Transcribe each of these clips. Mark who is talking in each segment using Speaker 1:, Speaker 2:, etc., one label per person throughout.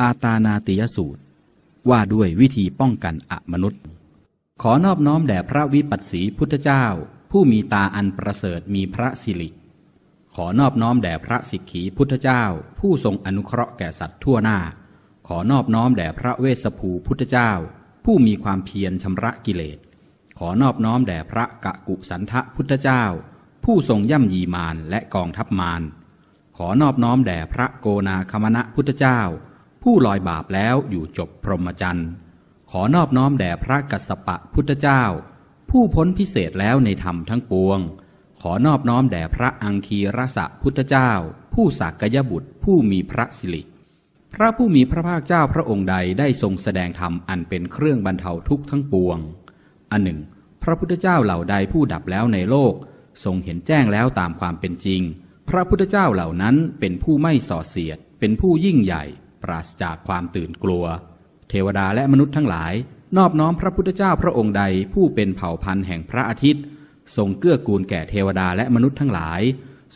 Speaker 1: อาตานาติยสูตร ว่าด้วยวิธีป้องกันอมนุษย์ ขอนอบน้อมแด่พระวิปัสสีพุทธเจ้า ผู้มีตาอันประเสริฐมีพระสิริ ขอนอบน้อมแด่พระสิกขีพุทธเจ้า ผู้ทรงอนุเคราะห์แก่สัตว์ทั่วหน้า ขอนอบน้อมแด่พระเวสสภูพุทธเจ้า ผู้มีความเพียรชำระกิเลส ขอนอบน้อมแด่พระกะกุสันทะพุทธเจ้า ผู้ทรงย่ำยีมารและกองทัพมาร ขอนอบน้อมแด่พระโกนาคมณะพุทธเจ้า ผู้ลอยบาปแล้วอยู่จบพรหมจรรย์ขอนอบน้อมแด่พระกัสสปะพุทธเจ้า ผู้พ้นพิเศษแล้วในธรรมทั้งปวง ขอนอบน้อมแด่พระอังคีรสะพุทธเจ้า ผู้สักยบุตรผู้มีพระสิริพระผู้มีพระภาคเจ้าพระองค์ใดได้ทรงแสดงธรรมอันเป็นเครื่องบรรเทาทุกข์ทั้งปวง อันหนึ่ง พระพุทธเจ้าเหล่าใดผู้ดับแล้วในโลก ทรงเห็นแจ้งแล้วตามความเป็นจริง พระพุทธเจ้าเหล่านั้นเป็นผู้ไม่ส่อเสียด เป็นผู้ยิ่งใหญ่ ราศจากความตื่นกลัว เทวดาและมนุษย์ทั้งหลาย นอบน้อมพระพุทธเจ้าพระองค์ใดผู้เป็นเผ่าพันธุ์แห่งพระอาทิตย์ ทรงเกื้อกูลแก่เทวดาและมนุษย์ทั้งหลาย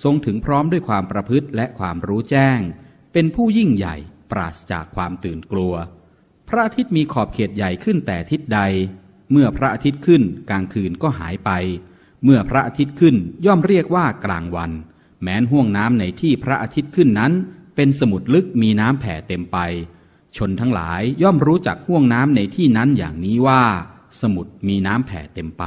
Speaker 1: ทรงถึงพร้อมด้วยความประพฤติและความรู้แจ้ง เป็นผู้ยิ่งใหญ่ปราศจากความตื่นกลัว พระอาทิตย์มีขอบเขตใหญ่ขึ้นแต่ทิศใด เมื่อพระอาทิตย์ขึ้นกลางคืนก็หายไป เมื่อพระอาทิตย์ขึ้นย่อมเรียกว่ากลางวัน แม้นห่วงน้ำในที่พระอาทิตย์ขึ้นนั้น เป็นสมุดลึกมีน้ำแผ่เต็มไป ชนทั้งหลายย่อมรู้จักห่วงน้ำในที่นั้นอย่างนี้ว่า สมุดมีน้ำแผ่เต็มไป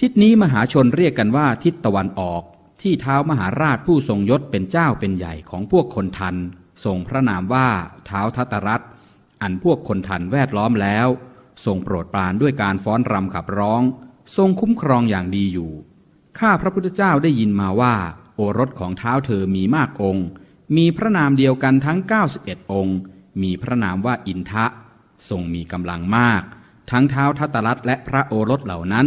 Speaker 1: ทิศนี้มหาชนเรียกกันว่าทิศตะวันออก ที่เท้ามหาราชผู้ทรงยศเป็นเจ้าเป็นใหญ่ของพวกคนทันทรงพระนามว่าเท้าทัตรัตอันพวกคนทันแวดล้อมแล้ว ทรงโปรดปรานด้วยการฟ้อนรำขับร้อง ทรงคุ้มครองอย่างดีอยู่ ข้าพระพุทธเจ้าได้ยินมาว่า โอรสของเท้าเธอมีมากองค์ มีพระนามเดียวกันทั้ง 91 องค์ มีพระนามว่าอินทะ ทรงมีกำลังมาก ทั้งเท้าทัตรัตและพระโอรสเหล่านั้น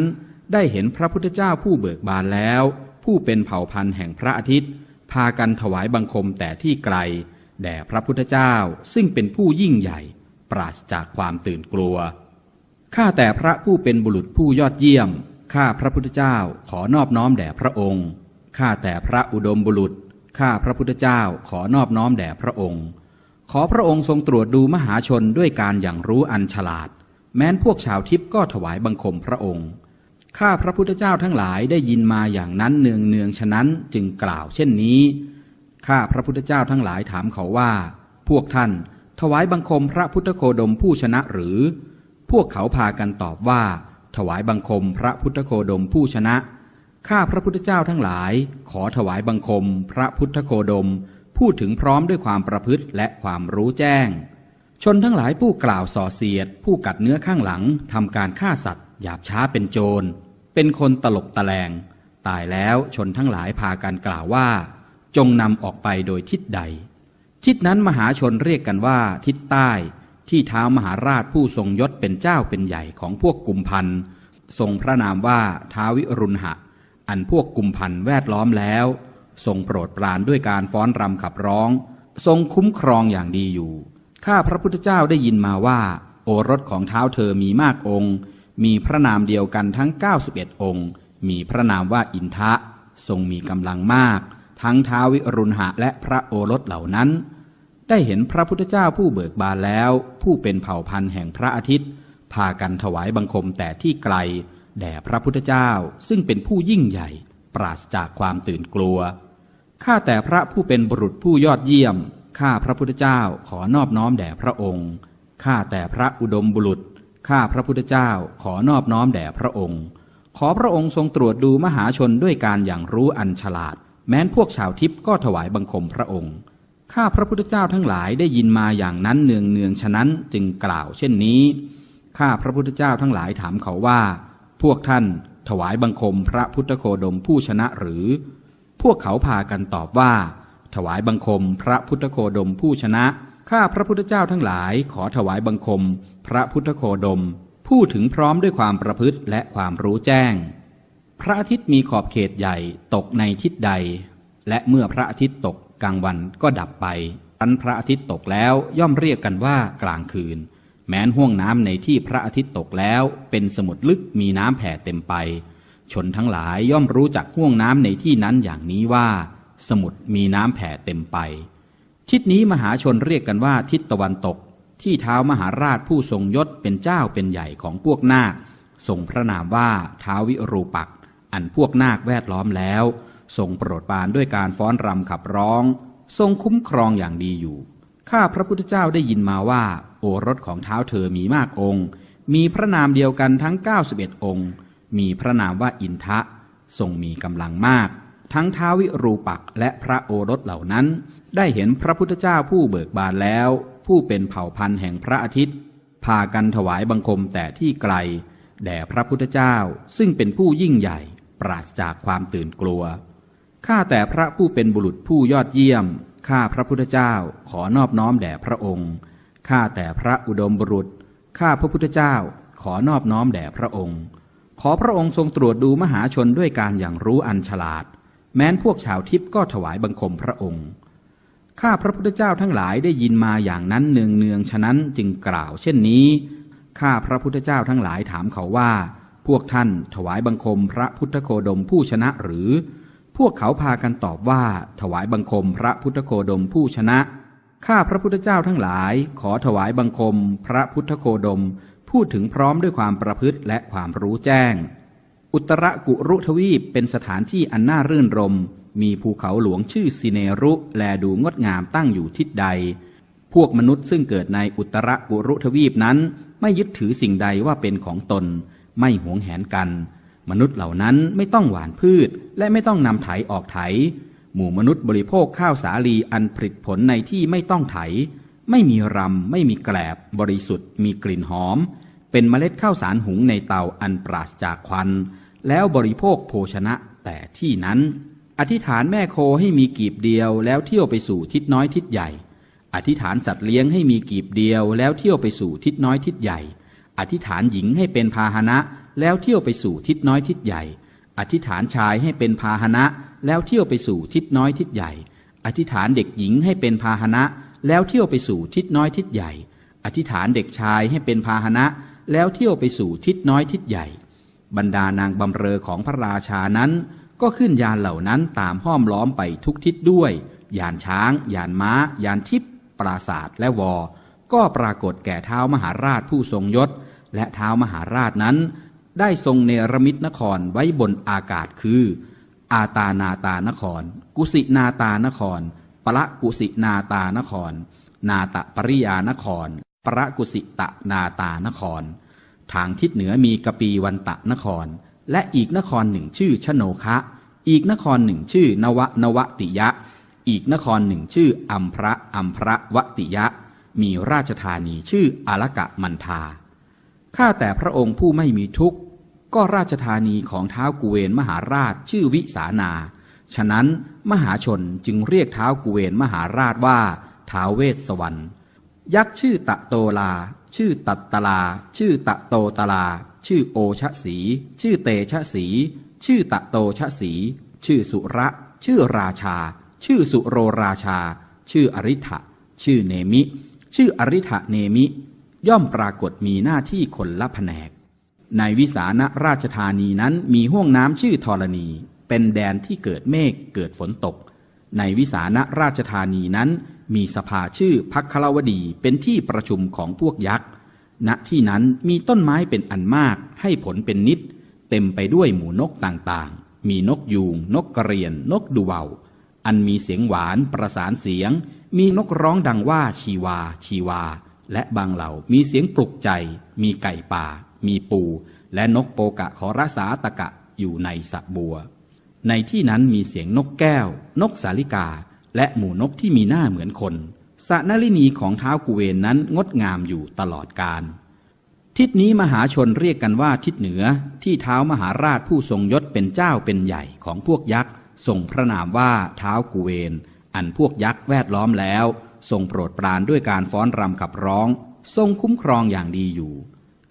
Speaker 1: ได้เห็นพระพุทธเจ้าผู้เบิกบานแล้ว ผู้เป็นเผ่าพันธุ์แห่งพระอาทิตย์ พากันถวายบังคมแต่ที่ไกล แด่พระพุทธเจ้าซึ่งเป็นผู้ยิ่งใหญ่ ปราศจากความตื่นกลัว ข้าแต่พระผู้เป็นบุรุษผู้ยอดเยี่ยม ข้าพระพุทธเจ้าขอนอบน้อมแด่พระองค์ ข้าแต่พระอุดมบุรุษ ข้าพระพุทธเจ้าขอนอบน้อมแด่พระองค์ ขอพระองค์ทรงตรวจดูมหาชนด้วยการอย่างรู้อันฉลาด แม้นพวกชาวทิพย์ก็ถวายบังคมพระองค์ ข้าพระพุทธเจ้าทั้งหลายได้ยินมาอย่างนั้นเนืองเนืองฉะนั้นจึงกล่าวเช่นนี้ ข้าพระพุทธเจ้าทั้งหลายถามเขาว่า พวกท่าน ถวายบังคมพระพุทธโคดมผู้ชนะหรือ พวกเขาพากันตอบว่า ถวายบังคมพระพุทธโคดมผู้ชนะ ข้าพระพุทธเจ้าทั้งหลาย ขอถวายบังคม พระพุทธโคดม พูดถึงพร้อมด้วยความประพฤติและความรู้แจ้ง ชนทั้งหลายผู้กล่าวส่อเสียด ผู้กัดเนื้อข้างหลังทำการฆ่าสัตว์ หยาบช้าเป็นโจร เป็นคนตลบตะแลง ตายแล้วชนทั้งหลายพากันกล่าวว่า จงนำออกไปโดยทิศใด ทิศนั้นมหาชนเรียกกันว่า ทิศใต้ ที่เท้ามหาราชผู้ทรงยศเป็นเจ้าเป็นใหญ่ของพวกกุมพันธ์ทรงพระนามว่าท้าวิรุณหะ อันพวกกลุ่มพันแวดล้อมแล้ว ทรงโปรดปรานด้วยการฟ้อนรำขับร้อง ทรงคุ้มครองอย่างดีอยู่ ข้าพระพุทธเจ้าได้ยินมาว่า โอรสของเท้าเธอมีมากองค์ มีพระนามเดียวกันทั้ง 91 องค์ มีพระนามว่าอินทะ ทรงมีกำลังมาก ทั้งท้าวิรุณหะและพระโอรสเหล่านั้น ได้เห็นพระพุทธเจ้าผู้เบิกบานแล้ว ผู้เป็นเผ่าพันธุ์แห่งพระอาทิตย์ พากันถวายบังคมแต่ที่ไกล แด่พระพุทธเจ้าซึ่งเป็นผู้ยิ่งใหญ่ ปราศจากความตื่นกลัว ข้าแต่พระผู้เป็นบุรุษผู้ยอดเยี่ยม ข้าพระพุทธเจ้าขอนอบน้อมแด่พระองค์ ข้าแต่พระอุดมบุรุษ ข้าพระพุทธเจ้าขอนอบน้อมแด่พระองค์ ขอพระองค์ทรงตรวจดูมหาชนด้วยการอย่างรู้อันฉลาด แม้นพวกชาวทิพย์ก็ถวายบังคมพระองค์ ข้าพระพุทธเจ้าทั้งหลายได้ยินมาอย่างนั้นเนืองเนืองฉะนั้นจึงกล่าวเช่นนี้ ข้าพระพุทธเจ้าทั้งหลายถามเขาว่า พวกท่านถวายบังคมพระพุทธโคดมผู้ชนะหรือ พวกเขาพากันตอบว่า ถวายบังคมพระพุทธโคดมผู้ชนะ ข้าพระพุทธเจ้าทั้งหลายขอถวายบังคม พระพุทธโคดมพูดถึงพร้อมด้วยความประพฤติและความรู้แจ้ง พระอาทิตย์มีขอบเขตใหญ่ตกในทิศใด และเมื่อพระอาทิตย์ตกกลางวันก็ดับไปอันพระอาทิตย์ตกแล้วย่อมเรียกกันว่ากลางคืน แม้นห่วงน้ำในที่พระอาทิตย์ตกแล้ว เป็นสมุดลึกมีน้ำแผ่เต็มไป ชนทั้งหลายย่อมรู้จักห่วงน้ำในที่นั้นอย่างนี้ว่า สมุดมีน้ำแผ่เต็มไป ทิศนี้มหาชนเรียกกันว่าทิศตะวันตก ที่เท้ามหาราชผู้ทรงยศเป็นเจ้าเป็นใหญ่ของพวกนาคทรงพระนามว่าเท้าววิรูปักษ์อันพวกนาคแวดล้อมแล้ว ทรงโปรดปรานด้วยการฟ้อนรำขับร้อง ทรงคุ้มครองอย่างดีอยู่ ข้าพระพุทธเจ้าได้ยินมาว่า โอรสของเท้าเธอมีมากองค์ มีพระนามเดียวกันทั้ง 91 องค์ มีพระนามว่าอินทะทรงมีกำลังมาก ทั้งท้าวิรูปักและพระโอรสเหล่านั้น ได้เห็นพระพุทธเจ้าผู้เบิกบานแล้ว ผู้เป็นเผ่าพันธุ์แห่งพระอาทิตย์ พากันถวายบังคมแต่ที่ไกล แด่พระพุทธเจ้าซึ่งเป็นผู้ยิ่งใหญ่ ปราศจากความตื่นกลัวข้าแต่พระผู้เป็นบุรุษผู้ยอดเยี่ยม ข้าพระพุทธเจ้าขอนอบน้อมแด่พระองค์ ข้าแต่พระอุดมบุรุษ ข้าพระพุทธเจ้าขอนอบน้อมแด่พระองค์ ขอพระองค์ทรงตรวจดูมหาชนด้วยการอย่างรู้อันฉลาด แม้นพวกชาวทิพย์ก็ถวายบังคมพระองค์ ข้าพระพุทธเจ้าทั้งหลายได้ยินมาอย่างนั้นเนืองเนืองฉะนั้นจึงกล่าวเช่นนี้ ข้าพระพุทธเจ้าทั้งหลายถามเขาว่า พวกท่านถวายบังคมพระพุทธโคดมผู้ชนะหรือ พวกเขาพากันตอบว่าถวายบังคมพระพุทธโคดมผู้ชนะ ข้าพระพุทธเจ้าทั้งหลาย ขอถวายบังคมพระพุทธโคดม พูดถึงพร้อมด้วยความประพฤติและความรู้แจ้ง อุตรกุรุทวีปเป็นสถานที่อันน่ารื่นรม มีภูเขาหลวงชื่อสิเนรุแลดูงดงามตั้งอยู่ทิศใด พวกมนุษย์ซึ่งเกิดในอุตรกุรุทวีปนั้น ไม่ยึดถือสิ่งใดว่าเป็นของตน ไม่หวงแหนกัน มนุษย์เหล่านั้นไม่ต้องหวานพืช และไม่ต้องนำไถออกไถ หมู่มนุษย์บริโภคข้าวสาลีอันผลิตผลในที่ไม่ต้องไถ ไม่มีรำ ไม่มีแกลบ บริสุทธิ์ มีกลิ่นหอม เป็นเมล็ดข้าวสารหุงในเตาอันปราศจากควัน แล้วบริโภคโภชนะแต่ที่นั้น อธิษฐานแม่โคให้มีกีบเดียว แล้วเที่ยวไปสู่ทิศน้อยทิศใหญ่ อธิษฐานสัตว์เลี้ยงให้มีกีบเดียว แล้วเที่ยวไปสู่ทิศน้อยทิศใหญ่ อธิษฐานหญิงให้เป็นพาหนะ แล้วเที่ยวไปสู่ทิศน้อยทิศใหญ่ อธิษฐานชายให้เป็นพาหนะ แล้วเที่ยวไปสู่ทิศน้อยทิศใหญ่ อธิษฐานเด็กหญิงให้เป็นพาหนะ แล้วเที่ยวไปสู่ทิศน้อยทิศใหญ่ อธิษฐานเด็กชายให้เป็นพาหนะ แล้วเที่ยวไปสู่ทิศน้อยทิศใหญ่ บรรดานางบำเรอของพระราชานั้น ก็ขึ้นยานเหล่านั้นตามห้อมล้อมไปทุกทิศด้วย ยานช้าง ยานม้า ยานทิพปราศาสตร์และวอ ก็ปรากฏแก่เท้ามหาราชผู้ทรงยศ และเท้ามหาราชนั้น ได้ทรงเนรมิตนครไว้บนอากาศคือ อาตานาตานคร กุสินาตานครปละกุสินาตานคร นาตปริยานคร ปรกุสิตะนาตานคร ทางทิศเหนือมีกปีวันตะนคร และอีกนครหนึ่งชื่อชโนคะ อีกนครหนึ่งชื่อนวะนวติยะ อีกนครหนึ่งชื่ออัมพระอัมพระวติยะ มีราชธานีชื่ออาลกะมันทาข้าแต่พระองค์ผู้ไม่มีทุกข์ ก็ราชธานีของเท้าวกุเวนมหาราชชื่อวิสานา ฉะนั้นมหาชนจึงเรียกเท้าวกุเวนมหาราชว่าท้าวเวสสวรรณยักษ์ชื่อตะโตลา ชื่อตัตตลา ชื่อตะโตตลา ชื่อโอชะสี ชื่อเตชะสี ชื่อตะโตชะสี ชื่อสุระ ชื่อราชา ชื่อสุโรราชา ชื่ออริ t ะชื่อเนมิ ชื่ออริ t ะเนมิ ย่อมปรากฏมีหน้าที่คนละแผนก ในวิสาณราชธานีนั้นมีห้วงน้ำชื่อธรณี เป็นแดนที่เกิดเมฆเกิดฝนตก ในวิสาณราชธานีนั้น มีสภาชื่อพักคลาวดีเป็นที่ประชุมของพวกยักษ์ณที่นั้นมีต้นไม้เป็นอันมากให้ผลเป็นนิด เต็มไปด้วยหมูนกต่างๆ มีนกยูง นกกระเรียน นกดูเวาอันมีเสียงหวานประสานเสียง มีนกร้องดังว่าชีวา ชีวา และบางเหล่ามีเสียงปลุกใจ มีไก่ป่า มีปู และนกโปกะขอรสาตะกะอยู่ในสระบัว ในที่นั้นมีเสียงนกแก้ว นกสาลิกา และหมูนกที่มีหน้าเหมือนคนสระนลินีของเท้ากุเวนนั้นงดงามอยู่ตลอดกาลทิศนี้มหาชนเรียกกันว่าทิศเหนือที่เท้ามหาราชผู้ทรงยศเป็นเจ้าเป็นใหญ่ของพวกยักษ์ทรงพระนามว่าเท้ากุเวน อันพวกยักษ์แวดล้อมแล้ว ทรงโปรดปรานด้วยการฟ้อนรำขับร้อง ทรงคุ้มครองอย่างดีอยู่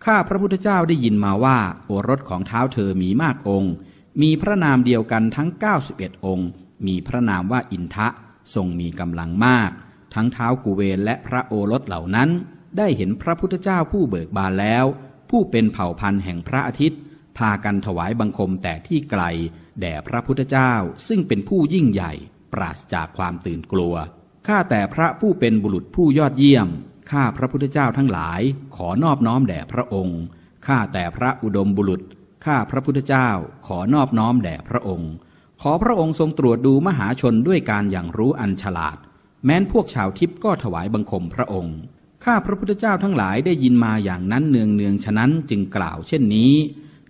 Speaker 1: ข้าพระพุทธเจ้าได้ยินมาว่าโอรสของเท้าเธอมีมากองค์ มีพระนามเดียวกันทั้ง 91 องค์ มีพระนามว่าอินทะทรงมีกำลังมาก ทั้งเท้ากุเวนและพระโอรสเหล่านั้น ได้เห็นพระพุทธเจ้าผู้เบิกบานแล้ว ผู้เป็นเผ่าพันธุ์แห่งพระอาทิตย์ พากันถวายบังคมแต่ที่ไกล แด่พระพุทธเจ้าซึ่งเป็นผู้ยิ่งใหญ่ ปราศจากความตื่นกลัวข้าแต่พระผู้เป็นบุรุษผู้ยอดเยี่ยม ข้าพระพุทธเจ้าทั้งหลายขอนอบน้อมแด่พระองค์ ข้าแต่พระอุดมบุรุษ ข้าพระพุทธเจ้าขอนอบน้อมแด่พระองค์ ขอพระองค์ทรงตรวจดูมหาชนด้วยการอย่างรู้อันฉลาด แม้นพวกชาวทิพย์ก็ถวายบังคมพระองค์ ข้าพระพุทธเจ้าทั้งหลายได้ยินมาอย่างนั้นเนืองเนืองฉะนั้นจึงกล่าวเช่นนี้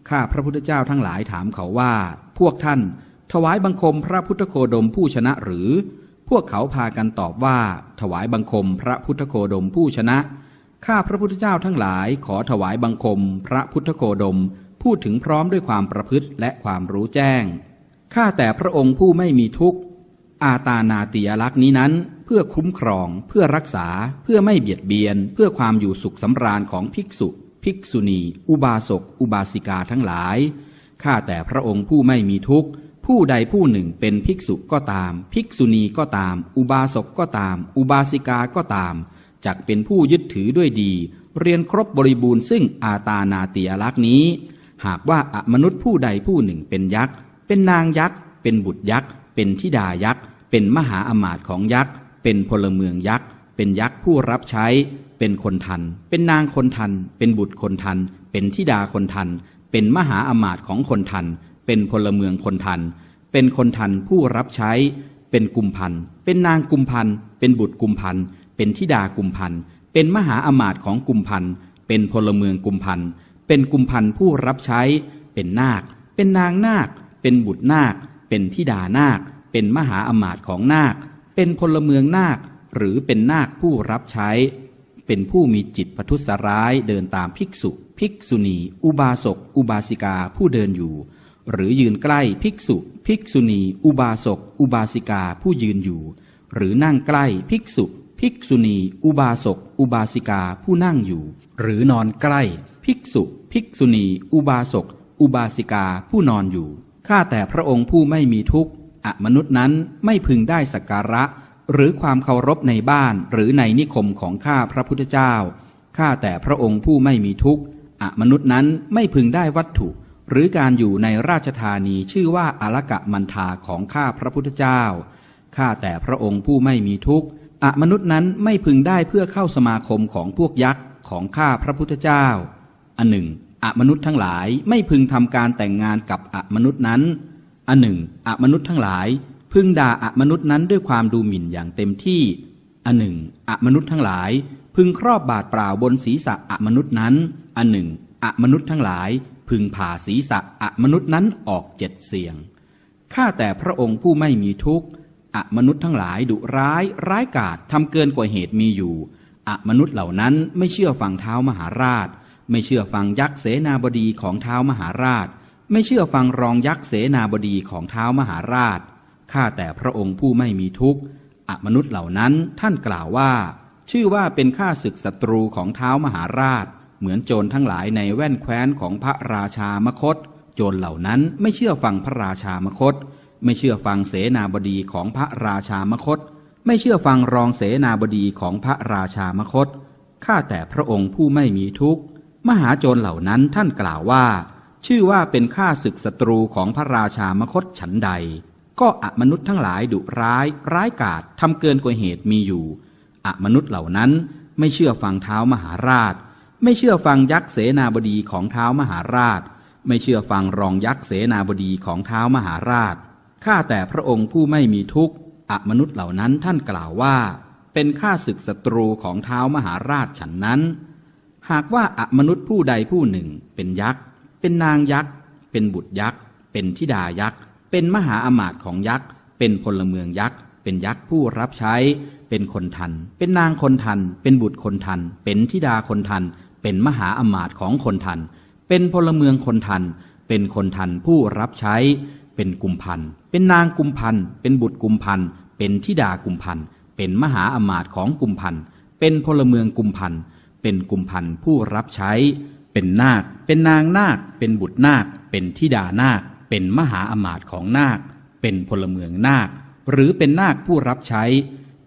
Speaker 1: ข้าพระพุทธเจ้าทั้งหลายถามเขาว่า พวกท่าน ถวายบังคมพระพุทธโคดมผู้ชนะหรือ พวกเขาพากันตอบว่า ถวายบังคมพระพุทธโคดมผู้ชนะ ข้าพระพุทธเจ้าทั้งหลายขอถวายบังคมพระพุทธโคดม พูดถึงพร้อมด้วยความประพฤติและความรู้แจ้ง ข้าแต่พระองค์ผู้ไม่มีทุกข์ อาตานาติยลักษณ์นี้นั้น เพื่อคุ้มครอง เพื่อรักษา เพื่อไม่เบียดเบียน เพื่อความอยู่สุขสำราญของภิกษุ ภิกษุณี อุบาสก อุบาสิกาทั้งหลาย ข้าแต่พระองค์ผู้ไม่มีทุกข์ ผู้ใดผู้หนึ่งเป็นภิกษุก็ตาม ภิกษุณีก็ตาม อุบาสกก็ตาม อุบาสิกาก็ตามจักเป็นผู้ยึดถือด้วยดี เรียนครบบริบูรณ์ซึ่งอาตานาติยลักษณ์นี้ หากว่าอมนุษย์ผู้ใดผู้หนึ่งเป็นยักษ์ เป็นนางยักษ์ เป็นบุตรยักษ์ เป็นธิดายักษ์ เป็นมหาอมาตย์ของยักษ์ เป็นพลเมืองยักษ์ เป็นยักษ์ผู้รับใช้ เป็นคนทัน เป็นนางคนทัน เป็นบุตรคนทัน เป็นธิดาคนทัน เป็นมหาอมาตย์ของคนทัน เป็นพลเมืองคนทัน เป็นคนทันผู้รับใช้ เป็นกุมพัน เป็นนางกุมพัน เป็นบุตรกุมพัน เป็นธิดากุมพัน เป็นมหาอมาตย์ของกุมพัน เป็นพลเมืองกุมพัน เป็นกุมพันผู้รับใช้ เป็นนาค เป็นนางนาค เป็นบุตรนาค เป็นธิดานาค เป็นมหาอมาตย์ของนาค เป็นพลเมืองนาค หรือเป็นนาคผู้รับใช้ เป็นผู้มีจิตประทุษร้ายเดินตามภิกษุ ภิกษุณี อุบาสก อุบาสิกาผู้เดินอยู่ หรือยืนใกล้ภิกษุ ภิกษุณี อุบาสก อุบาสิกาผู้ยืนอยู่ หรือนั่งใกล้ภิกษุ ภิกษุณี อุบาสก อุบาสิกาผู้นั่งอยู่ หรือนอนใกล้ ภิกษุ ภิกษุณี อุบาสก อุบาสิกาผู้นอนอยู่ข้าแต่พระองค์ผู้ไม่มีทุกข์อมนุษย์นั้นไม่พึงได้สักการะ หรือความเคารพในบ้านหรือในนิคมของข้าพระพุทธเจ้าข้าแต่พระองค์ผู้ไม่มีทุกข์อมนุษย์นั้นไม่พึงได้วัตถุ หรือการอยู่ในราชธานีชื่อว่าอาลกะมันทาของข้าพระพุทธเจ้า ข้าแต่พระองค์ผู้ไม่มีทุกข์อมนุษย์นั้นไม่พึงได้เพื่อเข้าสมาคมของพวกยักษ์ของข้าพระพุทธเจ้า อันหนึ่งอมนุษย์ทั้งหลายไม่พึงทำการแต่งงานกับอมนุษย์นั้น อันหนึ่งอมนุษย์ทั้งหลาย พึงด่าอมนุษย์นั้นด้วยความดูหมิ่นอย่างเต็มที่ อันหนึ่งอมนุษย์ทั้งหลาย พึงครอบบาดเปล่าบนศีรษะอมนุษย์นั้น อันหนึ่งอมนุษย์ทั้งหลาย พึงผ่าศีรษะอมนุษย์นั้นออกเจ็ดเสียง ข้าแต่พระองค์ผู้ไม่มีทุกข์อมนุษย์ทั้งหลายดุร้ายร้ายกาจทำเกินกว่าเหตุมีอยู่อมนุษย์เหล่านั้นไม่เชื่อฟังเท้ามหาราช ไม่เชื่อฟังยักษ์เสนาบดีของเท้ามหาราช ไม่เชื่อฟังรองยักษ์เสนาบดีของเท้ามหาราช ข้าแต่พระองค์ผู้ไม่มีทุกข์อมนุษย์เหล่านั้นท่านกล่าวว่า ชื่อว่าเป็นข้าศึกศัตรูของเท้ามหาราช เหมือนโจรทั้งหลายในแว่นแคว้นของพระราชามคต โจรเหล่านั้นไม่เชื่อฟังพระราชามคต ไม่เชื่อฟังเสนาบดีของพระราชามคต ไม่เชื่อฟังรองเสนาบดีของพระราชามคต ข้าแต่พระองค์ผู้ไม่มีทุกข์ มหาโจรเหล่านั้นท่านกล่าวว่า ชื่อว่าเป็นข้าศึกศัตรูของพระราชามคตฉันใด ก็อมนุษย์ทั้งหลายดุร้าย ร้ายกาจทำเกินกว่าเหตุมีอยู่อมนุษย์เหล่านั้นไม่เชื่อฟังเท้ามหาราช ไม่เชื่อฟังยักษ์เสนาบดีของเท้ามหาราช ไม่เชื่อฟังรองยักษ์เสนาบดีของเท้ามหาราช ข้าแต่พระองค์ผู้ไม่มีทุกข์อมนุษย์เหล่านั้นท่านกล่าวว่า เป็นข้าศึกศัตรูของเท้ามหาราชฉันนั้น หากว่าอมนุษย์ผู้ใดผู้หนึ่ง เป็นยักษ์ เป็นนางยักษ์ เป็นบุตรยักษ์ เป็นธิดายักษ์ เป็นมหาอมาตย์ของยักษ์ เป็นพลเมืองยักษ์ เป็นยักษ์ผู้รับใช้ เป็นคนทัน เป็นนางคนทัน เป็นบุตรคนทัน เป็นธิดาคนทัน เป็นมหาอมาตย์ของคนทัน เป็นพลเมืองคนทัน เป็นคนทันผู้รับใช้ เป็นกุมพัน เป็นนางกุมพัน เป็นบุตรกุมพัน เป็นธิดากุมพัน เป็นมหาอมาตย์ของกุมพัน เป็นพลเมืองกุมพัน เป็นกุมพันผู้รับใช้ เป็นนาค เป็นนางนาค เป็นบุตรนาค เป็นธิดานาค เป็นมหาอมาตย์ของนาค เป็นพลเมืองนาค หรือเป็นนาคผู้รับใช้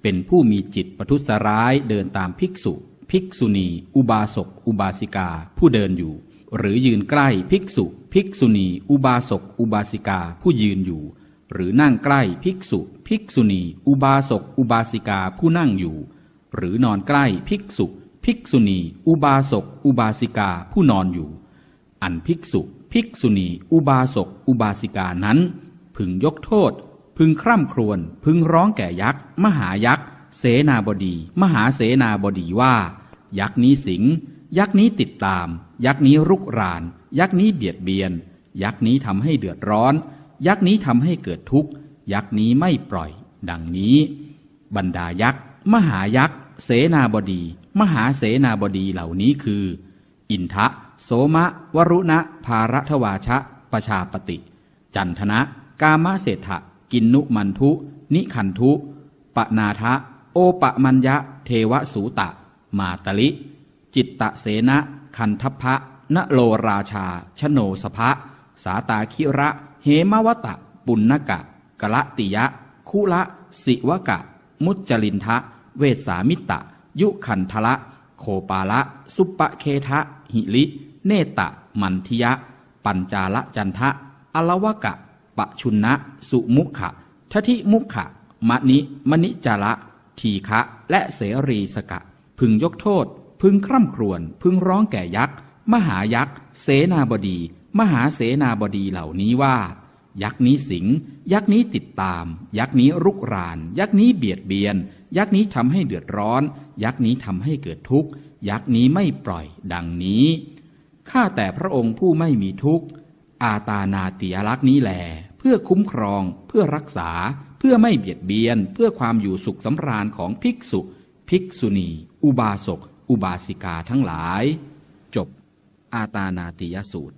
Speaker 1: เป็นผู้มีจิตประทุษร้ายเดินตามภิกษุ ภิกษุณี อุบาสก อุบาสิกา ผู้เดินอยู่ หรือยืนใกล้ภิกษุ ภิกษุณี อุบาสก อุบาสิกา ผู้ยืนอยู่ หรือนั่งใกล้ภิกษุ ภิกษุณี อุบาสก อุบาสิกา ผู้นั่งอยู่ หรือนอนใกล้ภิกษุ ภิกษุณี อุบาสก อุบาสิกา ผู้นอนอยู่ อันภิกษุ ภิกษุณี อุบาสก อุบาสิกานั้น พึงยกโทษ พึงคร่ำครวญ พึงร้องแก่ยักษ์ มหายักษ์ เสนาบดี มหาเสนาบดีว่า ยักษ์นี้สิง ยักษ์นี้ติดตาม ยักษ์นี้รุกราน ยักษ์นี้เบียดเบียน ยักษ์นี้ทำให้เดือดร้อน ยักษ์นี้ทำให้เกิดทุกข์ ยักษ์นี้ไม่ปล่อย ดังนี้ บรรดายักษ์ มหายักษ์ เสนาบดี มหาเสนาบดีเหล่านี้คือ อินทะ โสมะ วรุณะ ภารัทวาชะ ประชาปติ จันทนะ กามเศรษฐะกินนุมันทุ นิคันทุปนาทะ โอปะมัญญะเทวสูตะ มาตลิ จิตตะเสนะคันทพะนโลราชา ชโนสภะสาตาคิระ เหมวตะ ปุณกะกะละติยะ คุละ สิวกะ มุจจลินทะ เวสามิตะ ยุคันทละ โคปาละ สุปะเคทะ หิลิ เนตะ มันทิยะ ปัญจาละจันทะอลวกะ ปะชุนนะสุมุขะทธิมุขะมะนิมณิจาระ ทีฆะและเสรีสกะ พึงยกโทษ พึงคร่ำครวญพึงร้องแก่ยักษ์ มหายักษ์ เสนาบดี มหาเสนาบดีเหล่านี้ว่า ยักษ์นี้สิง ยักษ์นี้ติดตาม ยักษ์นี้รุกราน ยักษ์นี้เบียดเบียน ยักษ์นี้ทำให้เดือดร้อน ยักษ์นี้ทำให้เกิดทุกข์ ยักษ์นี้ไม่ปล่อย ดังนี้ข้าแต่พระองค์ผู้ไม่มีทุกข์อาตานาติยลักษ์นี้แล เพื่อคุ้มครอง เพื่อรักษา พื่อไม่เบียดเบียนเพื่อความอยู่สุขสำราญของภิกษุ ภิกษุณี อุบาสก อุบาสิกาทั้งหลาย จบ อาตานาติยสูตร